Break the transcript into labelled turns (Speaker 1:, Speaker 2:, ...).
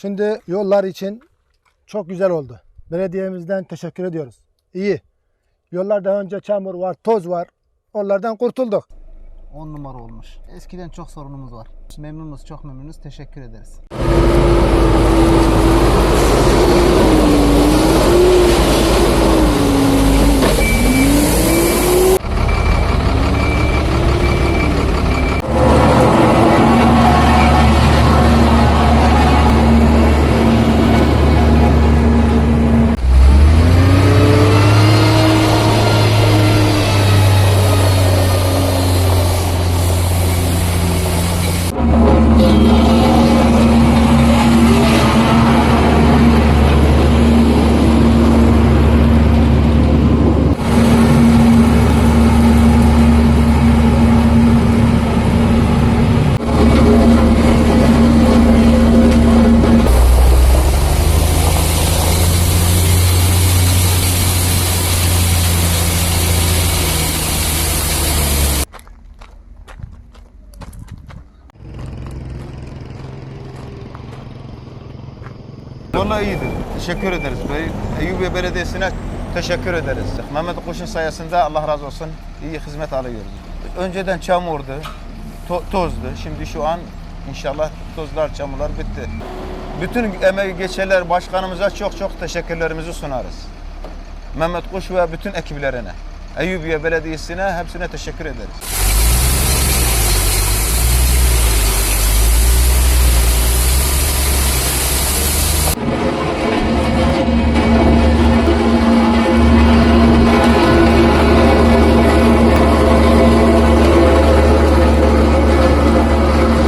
Speaker 1: Şimdi yollar için çok güzel oldu. Belediyemizden teşekkür ediyoruz. İyi. Yollar daha önce çamur var, toz var. Onlardan kurtulduk.
Speaker 2: 10 numara olmuş. Eskiden çok sorunumuz var. Memnunuz, çok memnunuz. Teşekkür ederiz.
Speaker 3: Vallahi iyidir. Teşekkür ederiz. Eyyubiye Belediyesi'ne teşekkür ederiz. Mehmet Kuş'un sayesinde Allah razı olsun iyi hizmet alıyoruz. Önceden çamurdu, to- tozdu. Şimdi şu an inşallah tozlar, çamurlar bitti. Bütün emeği geçenler başkanımıza çok çok teşekkürlerimizi sunarız. Mehmet Kuş ve bütün ekiplerine. Eyyubiye Belediyesi'ne hepsine teşekkür ederiz.